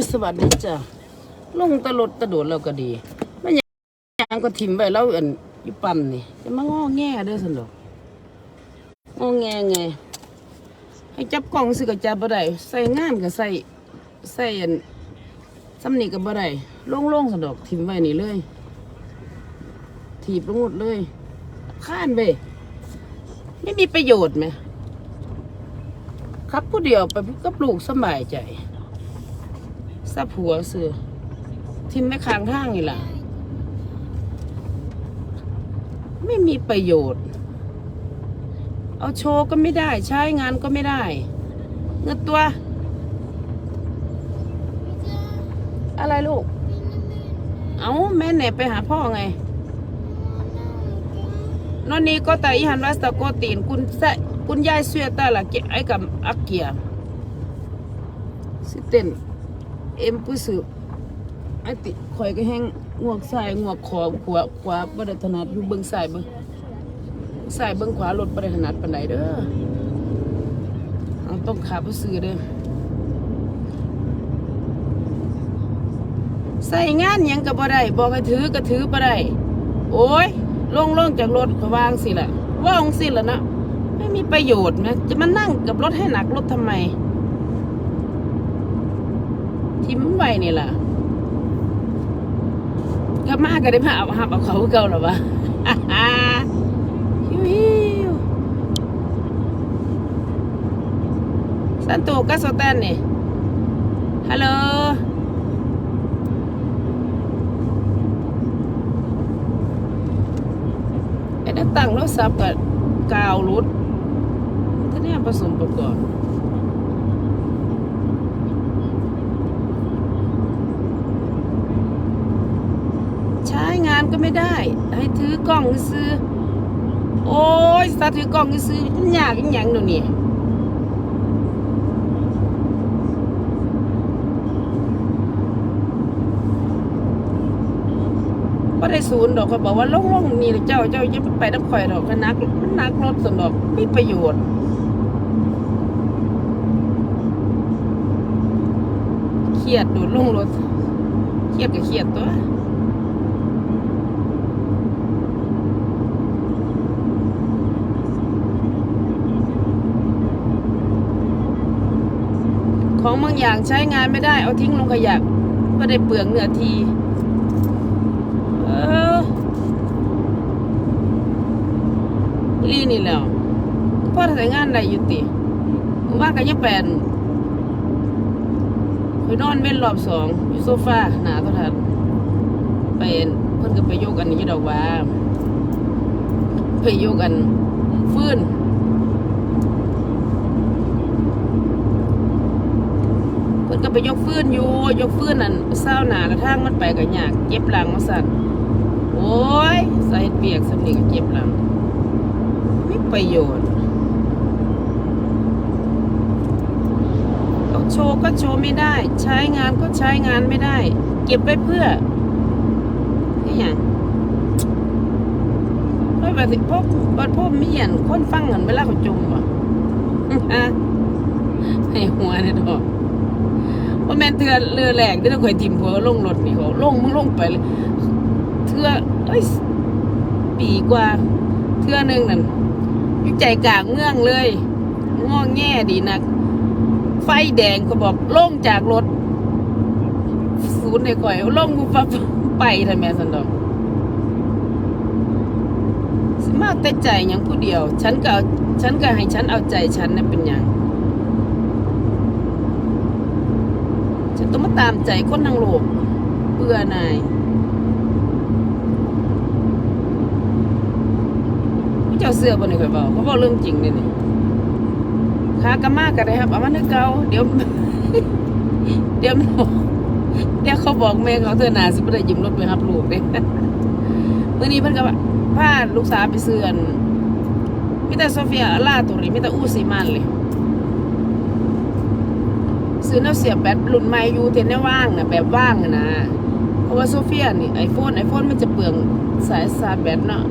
ยสวัสดีจ้ะลงตะลดตะโดดเราก็ดีไม่หยังก็ทิมไปแล้วอันยู่ปั๊มนี่จะมางอแง่เด้อสันดอกงอแงไงให้จับกล้องสิก็จับบ่ได้ใส่งานก็ใส่ใส่อันซ้ำนี่ก็บ่ได้โล่งๆสันดอกทิมไว้นี่เลย ถีบลงหมดเลยข้านไปไม่มีประโยชน์ไหมครับผู้เดียวไปกับลูกสบายใจ ซับหัวเสือทิมไม่ค้างทางนี่ล่ะ ไม่มีประโยชน์ เอาโชว์ก็ไม่ได้ ใช้งานก็ไม่ได้เงินตัว อะไรลูก เอาแม่เนี่ยไปหาพ่อไงนอนนี้ก็แต่อีหันวัสตะโกตีนคุณใส่คุณยายเสียตาละเกไอ้กับอักเกียสิเต้น เอ็มปุสึไอติข่อยก็แห้งงวกซ้ายงวกขอขวาขวาบ่ได้ถนัดอยู่เบิ่งซ้ายเบิ่งซ้ายเบิ่งขวารถบ่ได้ถนัดปานใดเด้อเอาต้องขาบ่ซื้อเด้อใส่งานยังก็บ่ได้บอกให้ถือก็ถือบ่ได้โอ้ยลงลงจากรถขวางสิละว่างสิละนะไม่มีประโยชน์นะจะมานั่งกับรถให้หนักรถทำไม ทิ้มไว้นี่ล่ะก็มาก็ได้มาเอาหับเอาเขาเก่าหรอวะฮิวฮิวสันโตกัสโซแตนนี่ฮัลโหลไอ้นั่นตั้งแล้วซับกับกาวรุดท่านี่ผสมประกอบใช้ งานก็ไม่ได้ ให้ถือกล้องซื้อ โอ้ยสาถือกล้องซื้อยากอีหยังเดี๋ยวนี้ก็ได้ศูนย์ดอกเขาบอกว่าล่องๆนี่เจ้าเจ้าจะไปน้ำข่อยดอกมันนักมันนักรถสนดอกไม่ประโยชน์เครียดโดดลงรถเครียดก็เครียดตัว ของบางอย่างใช้งานไม่ได้เอาทิ้งลงขยะก็ได้เปลืองเนื้อทีเออลีนี่แล้วพ่อทำงานได้อยู่ติว่ากันยังแปลนไปนอนเว้นรอบสองอยู่โซฟาหนาเท่าทันเป็นเพิ่นก็ไปโยกอันนี้ดอกว่าไปโยกอันฟื้น เพิ่นก็ไปยกฟื้นอยู่ยกฟื้นนั่นเศร้าหนาแล้วทางมันไปก็ยากเจ็บหลังมาสั่นโอ้ยใสาเปียกสำนีก็เจ็บหลังไม่ประโยชน์เอาโชว์ก็โชว์ไม่ได้ ใช้งานก็ใช้งานไม่ได้ เก็บไว้เพื่อนี่หยังเพราะว่าสิพวกบัดพวกมีอันคนฟังกันเวลาเขาจมบ่ฮะให้หัวเนี่ยดอก ว่าแม่นเทือเรือแหลกที่เราเคยทิมหัวลงรถนี่เขาลงมึงลงไปเลยเทือเอ้ยปีกว่า เทือหนึ่งนั่นใจกลางเมืองเลยง้อแง่ดีนัก ไฟแดงก็บอกลงจากรถศูนย์ในข่อยลงกูปั๊บไปทำไมสันดอกมากแต่ใจยังผู้เดียว ฉันก็เอาฉันก็ให้ฉันเอาใจฉันน่ะเป็นหยัง ฉัน ต้องมาตามใจคนทางโลกเบื่อนายพี่เจ้าเสื้อบนนี่ข่อยบอกเขาบอกเรื่องจริงเลยนี่ขากระมากกันเลยครับเอามานึกเกาเดี๋ยว เดี๋ยวเดี๋ยวเขาบอกแม่เขาเธอหนาสิบ่ได้ยืมรถไปรับลูกเด้เมื่อนี้เพิ่นก็พาลูกสาวไปเสื่อนมิแต่โซเฟียล่าตัวนี้มิแต่อูซีมันเลย ซื้อน้าเสียแบตรุ่นใหม่ยูเทนได้ว่างนะแบบว่างนะเพราะว่าโซเฟียนี่ไอโฟนไอโฟนมันจะเปลืองสายสายแบตเนาะ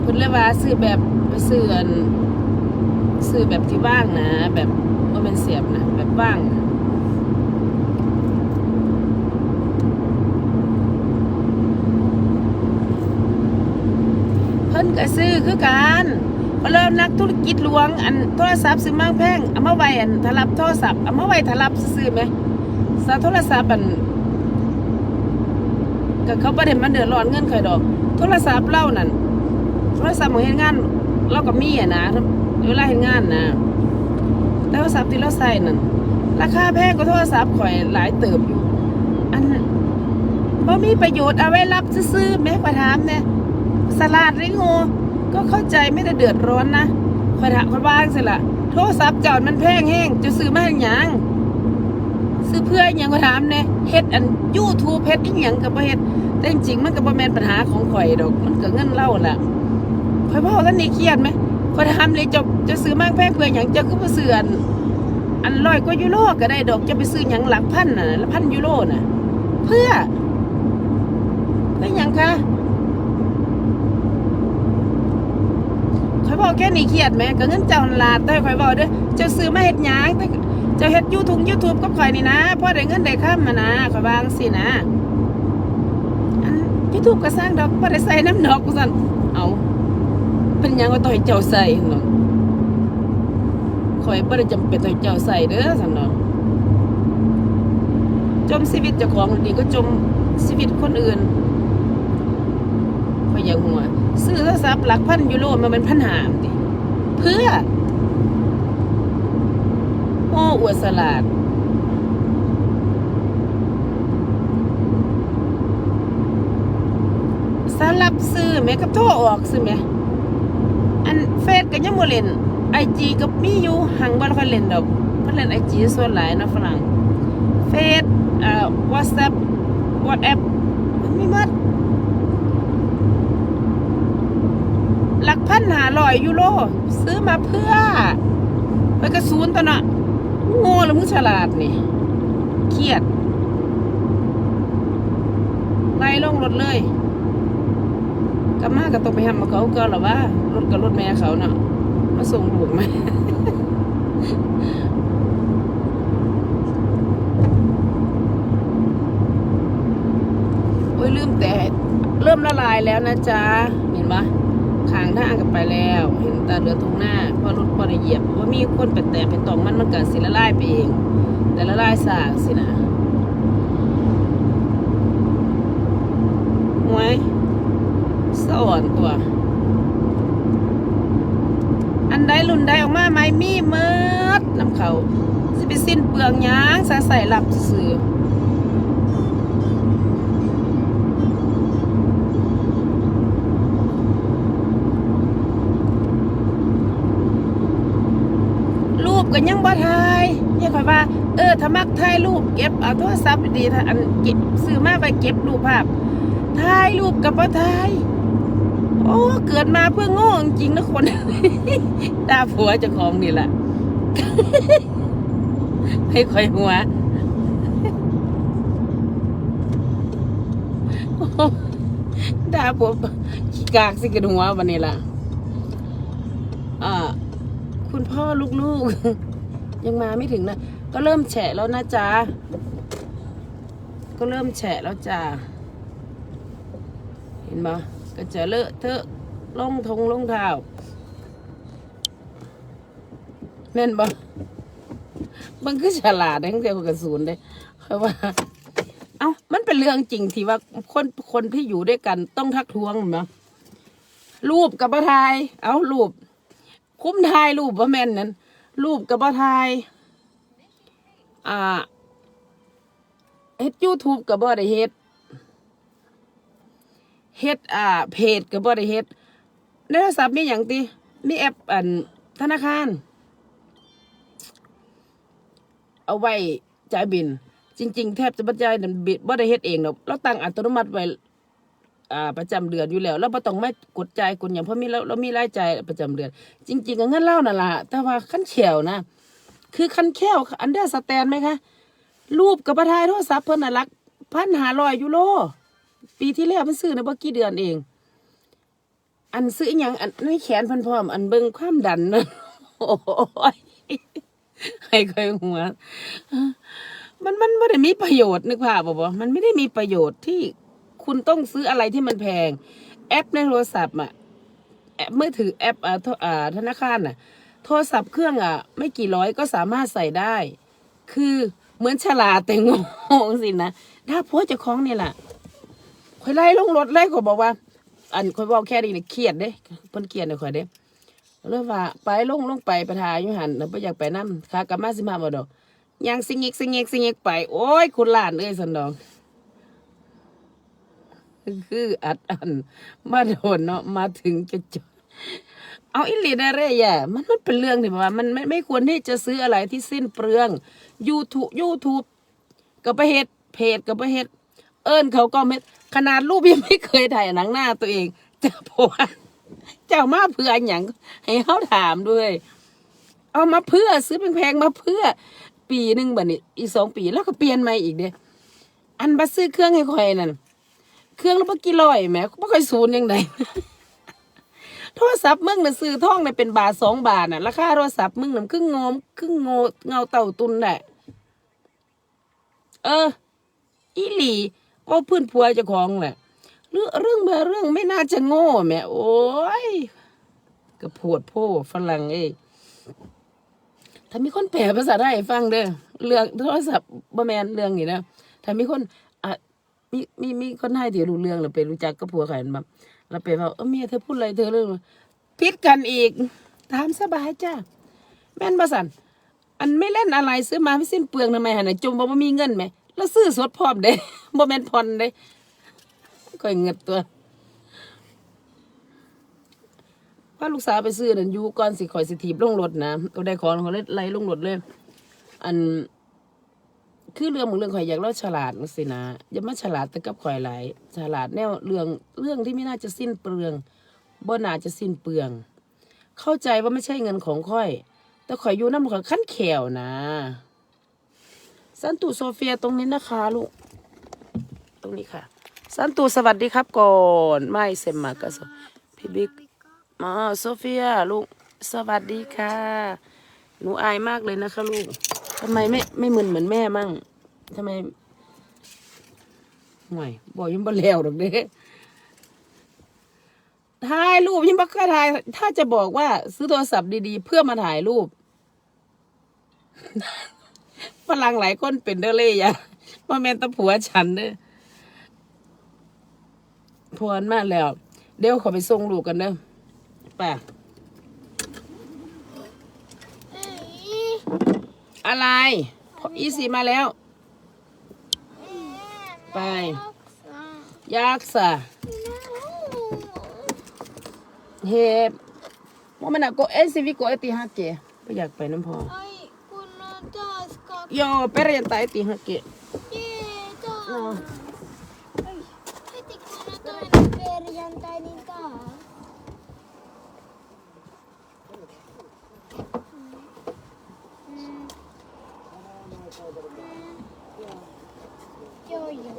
เพิ่นเลยว่าซื้อแบบไซื้ออันซื้อแบบที่ว่างนะ แบบว่าเป็นเสียบนะแบบว่างเพิ่นก็ซื้อคือกัน เพราะเริ่มนักธุรกิจหลวง อันโทรศัพท์ซื้อมากแพงเอามาไว้อันทะลับโทรศัพท์เอามาไว้ทะลับซื้อไหมซาโทรศัพท์อันก็เขาประเด็นมันเดือดร้อนเงินใครดอก โทรศัพท์เล่านั่นโทรศัพท์ของเห็นงานเราก็มีอะนะเวลาเห็นงานนะแต่โทรศัพท์ที่เราใส่นั่นราคาแพงกว่าโทรศัพท์ข่อยหลายเติบอยู่อันบ่มีประโยชน์เอาไว้รับซื้อแม่ประถามเนี่ยสลาดริโง ก็เข้าใจไม่ได้เดือดร้อนนะข่อยถามข่อยบ้างสิละโทรศัพท์เจ้ามันแพงแห้งจะซื้อมาให้หยังซื้อเพื่ออหยังก็ถามเนี่ยเฮ็ดอัน YouTube เฮ็ดอีหยังก็บ่เฮ็ดแต่จริงๆมันก็บ่แม่นปัญหาของข่อยดอก มันก็เงินเล่าล่ะข่อยเว้าท่านนี่เครียดไหมข่อยถามเลยจ้าจะซื้อมากแพงเพื่อหยังจ้าก็บ่ซื้ออันอันร้อยกว่ายูโรก็ได้ดอกจะไปซื้อหยังหลักพันน่ะละพันยูโรน่ะ เพื่อได้หยังคะ ข่อแค่นี้เครียดไหมก็เงินเจ้าลาดแต่ข่อยบอกเด้อเจ้าซื้อมาเฮ็ดหยังแต่เจ้าเฮ็ดยูทูบยูทูบกับข่อยนี่นะพอได้เงินได้ค่ามานะขอยวางสินะอันยูทูบก็สร้างดอกบ่ได้ใส่น้ำดอกกูสั่นเอาเป็นยังว่าต้องให้เจ้าใส่หั่นเนาะข่อยบ่ได้จำเป็นต้องให้เจ้าใส่เด้อสั่นเนาะจมชีวิตเจ้าของดีก็จมชีวิตคนอื่น อยางหัว ซื้อโทรศัพท์หลักพันยูโรมันเป็นพันหามดิเพื่อโอ้อวดสลาดสลับซื้อแม่กับโทรออกซื้อแม่อันเฟซก็ยังบ่เล่นไอจีก็มีอยู่หังบ่ค่อยเล่นดอกเพิ่นเล่นไอจีส่วนหลายนะฝรั่งเฟซเอ่อวอทแอปวอทแอปมันมีหมัด หาลอยยูโรซื้อมาเพื่อไปกระสูนตัวน่ะโง่หรือมึงฉลาดนี่เครียดไล่ลงรถเลยกลับมาก็ต้องไปทำมาเขาก็หรอว่ารถกับรถแม่เขาเนาะมาส่งลูกไหมโอ้ยลืมแต่เริ่มละลายแล้วนะจ๊ะเห็นปะ ทางกันไปแล้ว เห็นต่เรือตรงหน้าเพราะรถพอได้เหยียบเพราะว่ามีคนไปแตะไปตองมันมันเกิดสิละลายไปเองแต่ละลายสากสินะหวยสอนตัว อันใดรุ่นใดออกมาไหมมีเมิดน้ำเขาสิไปสิ้นเปลืองยางใส่ใส่หลับซื้อ ก็ยังบ่ถ่ายยังค่อยว่า เออถ้ามักถ่ายรูปเก็บเอาโทรศัพท์ดีถ้าอันเก็บซื้อมาไปเก็บรูปภาพถ่ายรูปกับบ่ถ่ายโอ้เกิดมาเพื่อโง่จริงนะคนตาผัวจ้าของนี่แหละให้คอยหัวดาผมขี้กากสิกระหัววันนี้ล่ะ พ่อลูกๆ ยังมาไม่ถึงนะ ก็เริ่มแฉะแล้วนะจ๊ะ ก็เริ่มแฉะแล้วจ้าเห็นปะก็จะเลอะเทอะลงทงลงเท้าแม่นปะมันคือฉลาดทั้งเดียวกับศูนย์เลยเพราะว่า เอ้า มันเป็นเรื่องจริงที่ว่าคนคนที่อยู่ด้วยกันต้องทักท้วงมั้ยรูปกับประทาย เอารูป คุ้มทายรูปว่าแม่นนั้น รูปกับประทาย อ่าเฮ็ดยูทูบกับบ่ได้เฮ็ดเฮ็ดอ่า เพจกับบ่ได้เฮ็ดในโทรศัพท์มีหยังติมีแอปอันธนาคาร เอาไว้จ่ายบิน จริง ๆ แทบจะบ่จ่ายนั่นบิดบ่ได้เฮ็ดเองดอกเราตั้งอัตโนมัติไว้ อ่าประจำเดือนอยู่แล้วเราบ่ต้องมากดใจกดหยังเพราะมีเราเรามีรายจ่ายประจำเดือน จริงๆก็เงินเล่านั่นล่ะแต่ว่าคันแขวนะ คือคันแขวอันเดอร์สแตนไหมคะรูปกับประทายโทรศัพท์เพิ่นน่ะรักพันหาร้อยยูโรปีที่แล้วมันซื้อนะบ่กี่เดือนเอง อันซื้ออหยังอันในแขนพิ่นพร้อม อันเบิ่งความดันนะโอ้ยให้คอยหัวมันมันไม่ได้มีประโยชน์นึกภาพบ่บ่มันไม่ได้มีประโยชน์ที่ คุณต้องซื้ออะไรที่มันแพง แอปในโทรศัพท์อะแอปมือถือแอปอ่าอ่าธนาคารน่ะ โทรศัพท์เครื่องอะ ไม่กี่ร้อยก็สามารถใส่ได้ คือเหมือนฉลาดแต่งงสินะถ้าพสต์เจะคล้าของนี่แหละคอยไล่ลงรถไล่ขอบอกว่า อันคอยบอกแค่นี้เนี่ยเครียดเด้เพิ่นเครียดเลยคอยเด้เริ่มว่าไปลงลงไปประทายยู่หันแล้วไ่อยากไปน้ำขากลับมาสิมาบ่ดอกยางสิงเงกสิงเงกสิงเงกไป โอ้ยคุณหลานเอ้ยสันดอง คืออัดอัน มาโดนเนาะมาถึงจะจบเอาอิลีได้เรยอ่มันมันเป็นเรื่องที่ว่ามันไม่ไม่ควรที่จะซื้ออะไรที่สิ้นเปลือง YouTube YouTube ก็ไปเฮ็ดเพจก็ไปเฮ็ดเอิ้นเขาก็เม็ดขนาดรูปยังไม่เคยถ่ายหนังหน้าตัวเองจะพอเจ้ามาเพื่ออย่างให้เขาถามด้วย เอามาเพื่อซื้อแพงๆมาเพื่อ ปีหนึ่งบัดนี้อีสองปีแล้วก็เปลี่ยนใหม่อีกเด้อันบัซื้อเครื่องให้คอยนั่น เครื่องและบ่อกี่ร้อยแหมบ่ค่อยศูนย์ยังไงโทรศัพท์มึงน่ะซื้อท่องน่ะเป็นบาทสองบาทน่ะราคาโทรศัพท์มึงน่ะครึ่งงอมครึ่งโงเงาเต่าตุนแหละเออ อีหลีว่าเพื่อนผัวจ้าของแหละเรื่องเรื่องเรื่องไม่น่าจะโง่แหม่โอ้ยกระปวดโพฝรั่งเอ้ถ้ามีคนแปลภาษาไทยฟังเด้อเรื่องโทรศัพท์บ่แมนเรื่องนี้นะถ้ามีคน มีมีมีคนให้ที่รู้เรื่องหรือไปรู้จักกับผัวเขาเห็นบ่แล้วไปว่าเออเมียเธอพูดอะไรเธอเรื่องพิดกันอีกตามสบายจ้าแม่นบ่สันอันไม่เล่นอะไรซื้อมาไม่สิ้นเปลืองทำไมหันน่ะจมบ่ว่ามีเงินไหมแล้วซื้อสดพร้อมเด้บ่แม่นผ่อนเด้ค่อยเงิดตัวว่าลูกสาวไปซื้อนั่นยูก่อนสิข่อยสิถีบลงรถนะก็ได้ของเขาเลยไล่ลงรถเลย อัน คือเรื่องของเรื่องข่อยอยากเล่าฉลาดนักสินะอย่ามาฉลาดแต่กับข่อยหลายฉลาดแนวเรื่องเรื่องที่ไม่น่าจะสิ้นเปลืองบ่น่าจะสิ้นเปลือง เข้าใจว่าไม่ใช่เงินของข่อย แต่ข่อยอยู่น้ำข่อยขั้นแขวนะสันตุโซเฟียตรงนี้นะคะลูกตรงนี้ค่ะ สันตุสวัสดีครับก่อนไม่เซมมาก็สพี่บิ๊กมาโซเฟียลูกสวัสดีค่ะ หนูอายมากเลยนะคะลูก ทำไมไม่ไม่มึนเหมือนแม่มั่งทำไมห่วยบอกยังบ่แล้วดอกเด้ถ่ายรูปยังบ่เคยถ่ายถ้าจะบอกว่า ซื้อโทรศัพท์ดีๆ เพื่อมาถ่ายรูปฝรั่งหลายคนเป็นเด้อเลยอะว่าแม่นตะผัวฉันเด้อพวนมากแล้ว เดี๋ยวขอไปส่งลูกกันเด้อไป่ะ อะไรพออีสีมาแล้ว ไปยากสะเฮบว่ามันอะโกเอซิวิโกเอติฮักเกไปอยากไปน้ำพอ Ai, kun on taas kaksi. โย perjantai eti ฮักเก Jee, taas. No. Ai, heti kun on toinen perjantai, niin taas. Mm. Mm. Joo, joo.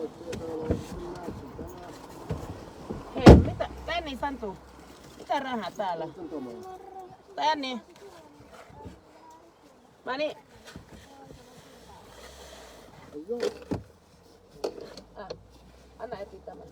เฮ้ไม่แต่แต่นี่สันตุไม่ แต่รหัสตาละแต่นี่มานี่อะอันไหนติดตามมัน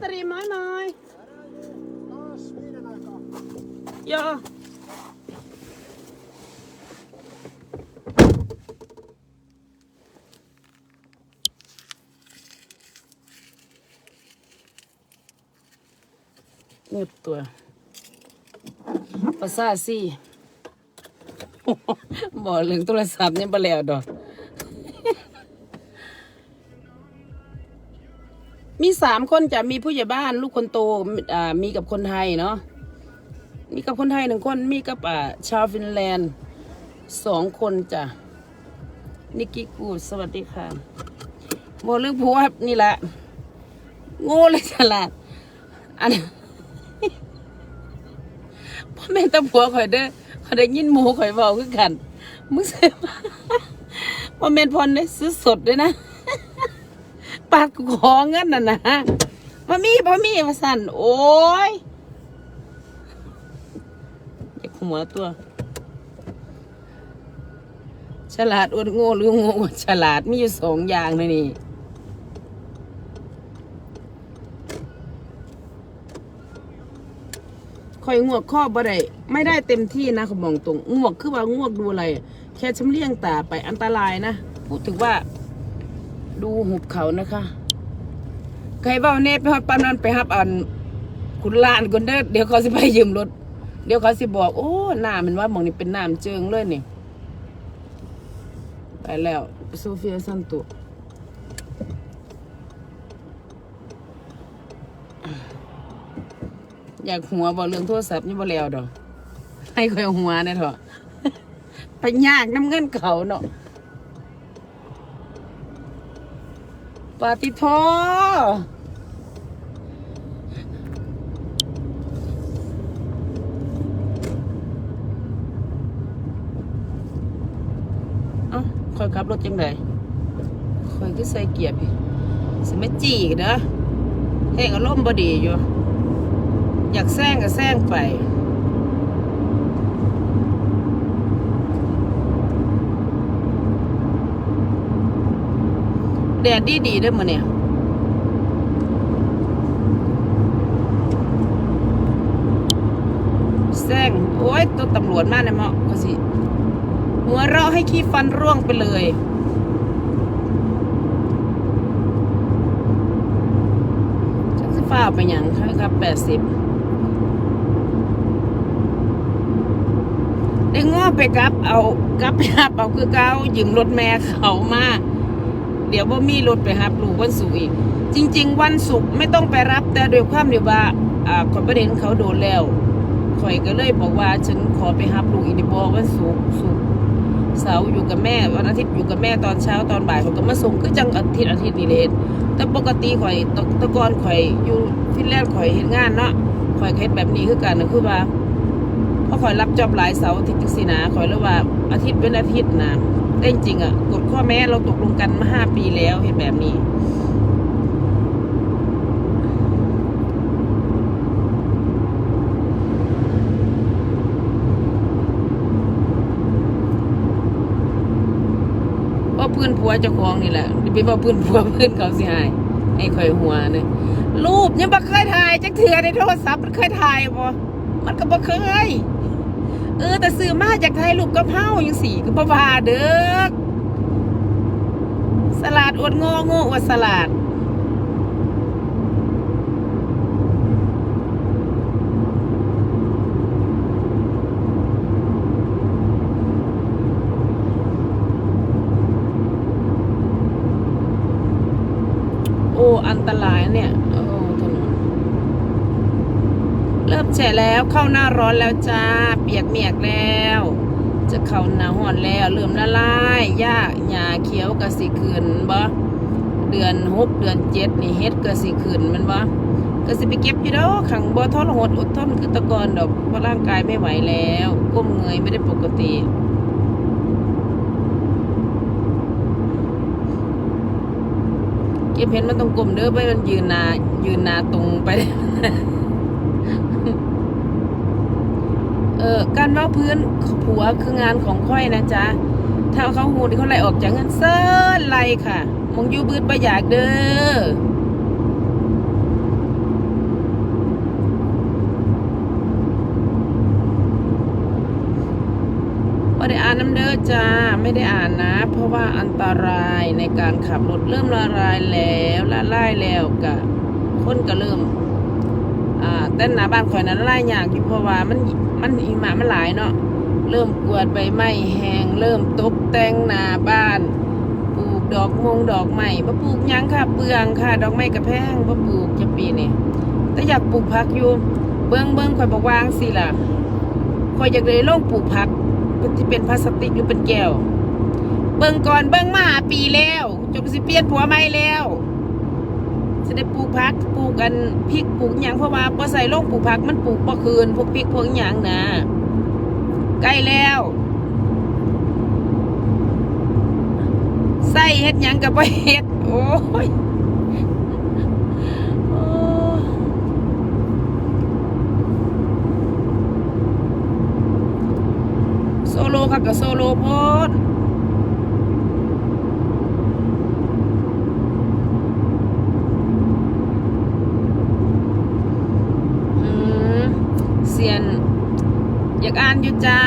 Säätäri, moi moi. Joo. Nyt tuo. ภาษาสี่บอก สามคนจะมีผู้ใหญ่บ้านลูกคนโตอ่ามีกับคนไทยเนาะมีกับคนไทยหนึ่งคนมีกับอ่าชาวฟินแลนด์สองคนจ้ะนิกกี้กูดสวัสดีค่ะโมเรื่องผัวนี่แหละโง่เลยฉลาดอันพ่อแม่ตาผัวข่อยเด้อข่อยได้ยินหมูข่อยเบาคือกันมึงเสียพ่อแม่พรได้ซื้อสดด้วยนะ ปากกูขอเงินน่ะนะพ่อมีพ่อมีมาสั่นโอ้ยอยากหัวตัว ฉลาดอวดโง่หรือโง่อวดฉลาดมีอยู่สองอย่างนะนี่คอยงวกข้อบ่ได้ไม่ได้เต็มที่นะเขาบอกตรงงวกคือว่างวกดูอะไร แค่ชำเลี่ยงตาไปอันตรายนะ พูดถึงว่า ดูหุบเขานะคะใครเบ้าเน่ไปฮอดปานนั้นไปฮับอันคุณลานคนเด้อเดี๋ยวเขาสิไปยืมรถ เดี๋ยวเขาสิบอก โอ้หน้ามันว่ามองนี่เป็นน้ำเจิงเลยนี่ไปแล้วโซเฟียซันตุอยากหัวบอกเรื่องโทรศัพท์นี่บ่แล้วดอกให้คอยหัวเนี่ยเถอะไปยากน้ำเงินเขาเนาะ ปาติโทเอ้าคอยขับรถจังไดคอยก็ใส่เกียร์พี่สิไม่จีกเด้อแห้งอารมณ์บดีอยู่ อยากแซงก็แซงไป แดดดีดีด้วยมือเนี่ยแซงโอ้ยตัวตำรวจมาเนี่ยเมาะก็สิหัวเราะให้ขี้ฟันร่วงไปเลยจักสิฟ้าไปยังครับแปดสิบได้ง้อไปกลับเอากลับไปหับเอาคือเก้ายืมรถแม่เขามาก เดี๋ยวว่มีรถไปรับลูกวันศุกร์อีก จริง ๆ วันศุกร์ไม่ต้องไปรับแต่โดวยความเดียวว่าอ่าขอยประเด็นเขาโดนแล้วข่อยก็เลยบอกว่าฉันขอไปรับลูกอีกในบอวันศุกร์ศุกร์เสาร์อยู่กับแม่วันอาทิตย์อยู่กับแม่ตอนเช้าตอนบ่ายเขาก็มาส่งคือจังอาทิตย์อาทิตย์นี่เลยแต่ปกติข่อยตแตะกอนข่อยอยู่ฟินแลนด์ข่อยเห็นงานเนาะข่อยเฮ็ดแบบนี้คือกันนะคือว่าเพราะข่อยรับจอบหลายเสาร์อาทิตย์จังสินะข่อยเลยว่าอาทิตย์เป็นอาทิตย์นะ แต่จริงๆอะกฎข้อแม้เราตกลงกันมาห้าปีแล้วเห็นแบบนี้ ว่าพื้นผัวเจ้าของนี่แหละไปว่าพื้นผัวพื้นเขาสิหายให้คอยหัวเนี่ยรูปยังบ่เคยถ่ายจักเถื่อในโทรศัพท์มันเคยถ่ายบ่มันก็บ่เคย เออแต่ซื้อมาจากไทยลูกกะเพรายังสี่ก็บ่ว่าเด้อสลัดอวดงอโง่อวดสลัด โอ้ อันตรายเนี่ย โอ้ถนน เริ่มแฉะแล้วเข้าหน้าร้อนแล้วจ้า เปียกเมียกแล้ว จะเข้าหน้าห้อนแล้วเริ่มละลายหญ้าหญ้าเขียวกระสิขึ้นบ่เดือนหกเดือนเจ็ดนี่เฮ็ดกระสิขึ้นมันบ่ก็สิไปเก็บอยู่ดอกขังบ่ทรหดอดทนคือตะกอนดอกเพราะร่างกายไม่ไหวแล้ว ก้มเงยไม่ได้ปกติเก็บเห็นมันต้องกลมเด้อไปมันยืนนายืนนาตรงไป เออการเว่าพื้นผัวคืองานของค่อยนะจ๊ะถ้าเขาหูที่เขาไล่ออกจากเงินเซิร์นไล่ค่ะมองยูบืดประอยากเด้อไม่ได้อ่านน้ำเด้อจ้าไม่ได้อ่านนะ เพราะว่าอันตรายในการขับรถเริ่มละลายแล้วละลายแล้วกะคนก็เริ่มอ่าเต้นหน้าบ้านข่อยนั้นละลายยากอยู่เพราะว่ามัน มันหิมะมันหลายเนาะเริ่มกวาดใบไม้แห้งเริ่มตกแต่งหน้าบ้านปลูกดอกมงดอกใหม่บ่ปลูกยังค่ะเปลืองค่ะ ดอกไม้กระแพงบ่ปลูกจะปีนี่แต่อยากปลูกผักอยู่เบิ่งเบิ่งข่อยบอกวางสิล่ะข่อยอยากได้ลงปลูกผักที่เป็นพลาสติกหรือเป็นแก้ว เบิ่งก่อนเบิ่งมาปีแล้วจบสิเปลี่ยนผัวใหม่แล้ว สิได้ปลูกผักปลูกกันพริกปลูกหยังเพราะว่าบ่ใส่ลงปลูกผักมันปลูกบ่คืนพวกพริกพวกหยังนะใกล้แล้วใส่เฮ็ดหยังกับบ่เฮ็ดโอ้ยโอ้โซโลค่ะกับโซโลโพดอืมเสียน อยากอ่านอยู่จ้า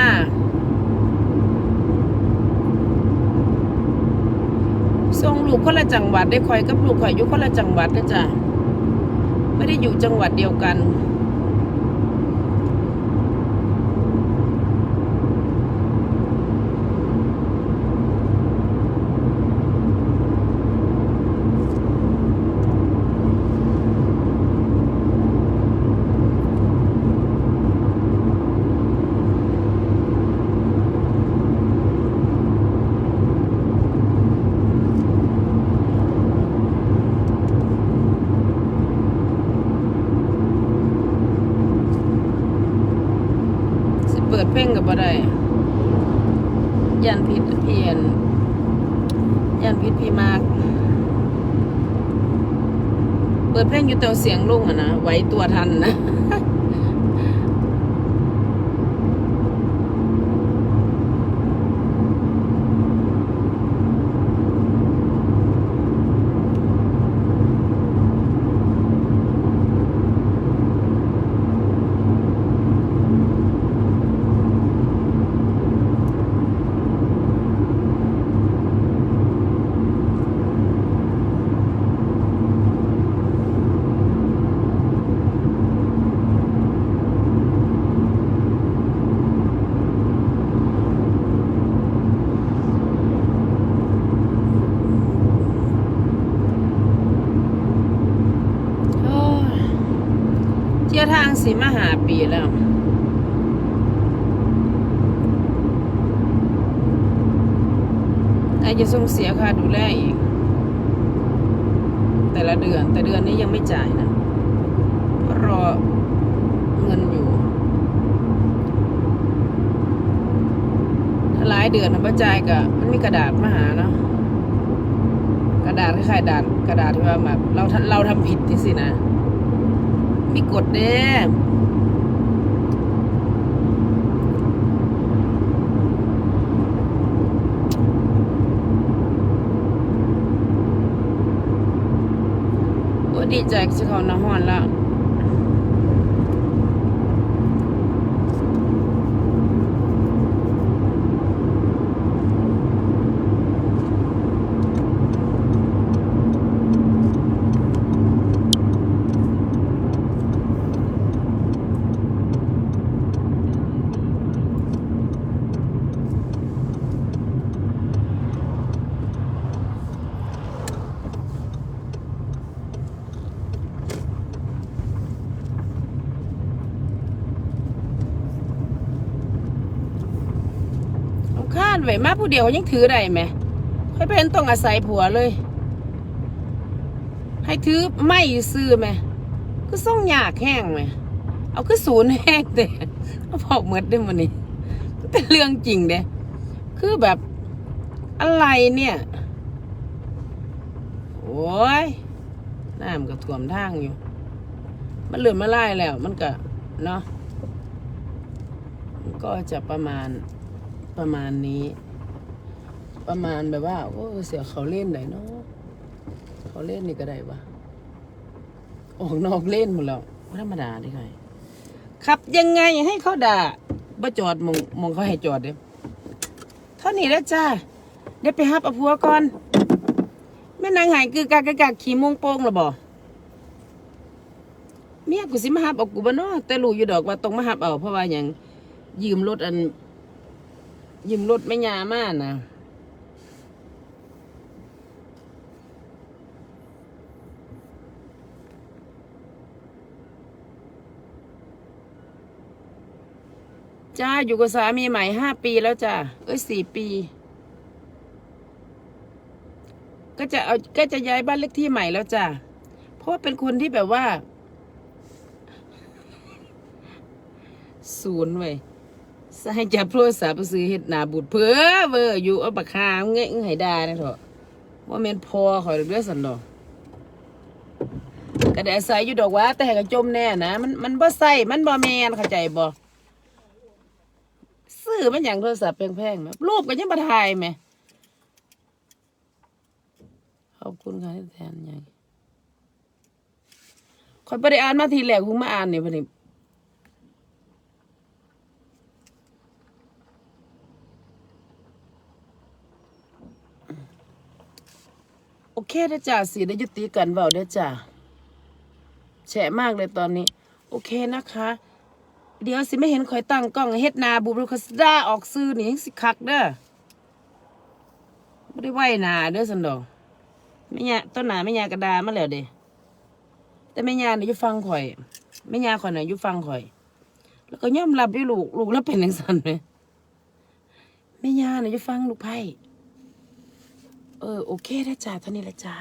ส่งลูก คนละจังหวัดได้คอยกับลูกคอยอยู่คนละจังหวัดนะจ๊ะไม่ได้อยู่จังหวัดเดียวกัน สิ เพลงกับอะไรยันพิษเพียนยันพิษพี่มาก เปิดเพลงอยู่แต่เสียงลุงอะนะไหวตัวทันนะ โอ้ยเที่ยวทาง สีมาหาปีแล้วไอจะส่งเสียค่าดูแลอีก แต่ละเดือน แต่เดือนนี้ยังไม่จ่ายนะ รอเงินอยู่ ถ้าหลายเดือนนะป้าจ่ายก็มันมีกระดาษมาหาเนาะกระดาษคล้ายๆดาษกระดาษที่ว่าแบบเราเราทำผิดที่สินะ มีกดเด้ดีใจสิเขาน้ำหอนแล้ว ไว้มาผู้เดียวยังถือได้ไหมค่อยเป็นต้องอาศัยผัวเลย ให้ถือไม่ซื้อไหมก็ส่งยากแห้งไหมเอาคือศูนย์แห้งเด้เอาพอเหมือดได้มันนี่เป็นเรื่องจริงเด้คือแบบอะไรเนี่ยโอ้ยน้ำก็ท่วมทางอยู่ มันเลื่อนมาไล่แล้ว มันก็เนาะก็จะประมาณ ประมาณนี้ ประมาณแบบว่า โอ้เสียเขาเล่นไหนเนาะเขาเล่นนี่ก็ได้ปะออกนอกเล่นหมดแล้วธรรมดาได้ไงขับยังไงให้เขาด่าบ่จอดมองมองเขาให้จอดเด้เท่านี้แล้วจ้าเดี๋ยวไปฮับอาผัวก่อนแม่นางหายคือกากกากขี่มงโป่งหรอบ่เมียกูสิมาฮับเอากูบ่เนาะแต่รู้อยู่ดอกว่าต้องมาฮับเอาเพราะว่าหยังยืมรถอัน ยืมรถไม่ยามากนะจ้าอยู่กับสามีใหม่ห้าปีแล้วจ้าเอ้ยสี่ปี ก็จะเอาก็จะย้ายบ้านเลขที่ใหม่แล้วจ้าเพราะเป็นคนที่แบบว่า ศูนย์เว้ย ให้จับโทรศัพท์ไปซื้อเห็ดหนาบุดเพื่อเวอร์อยู่เอาปากคามเงี้ยให้ได้นะเถอะว่าเมนพอขอยเรื่อสันดอกก็ได้อาศัยอยู่ดอกว่า แต่กระจมแน่นะ มันมันบ่ใส่มันบ่แมนเข้าใจบ่ซื้อมันอย่างโทรศัพท์แพงๆไหมรูปก็ยังมาถ่ายไหมขอบคุณค่ะที่แทนยังคอยไปได้อ่านมาทีแรกคุณมาอ่านเนี่ยพอดี โอเคนะจ้าสีได้ยุติกันเบาเด้อจ้าแฉะมากเลยตอนนี้ โอเคนะคะ เดี๋ยวสิไม่เห็นคอยตั้งกล้องเฮ็ดนาบุบลูคาสด้าออกซื้อนี่สิคักเด้อไม่ได้ไหวนาเด้อสันดอกไม่ยาต้นหนาไม่ยากระดามาแล้วเด้แต่ไม่ยาเนี่ยอยู่ฟังข่อยไม่ยาข่อยน่ะอยู่ฟังข่อย แล้วก็ย่อมรับด้วยลูกลูกแล้วเป็นอย่างสันไหมไม่ยาเนี่ยอยู่ฟังลูกไพ่ เออโอเคนะจ้าเท่านี้ละจ้า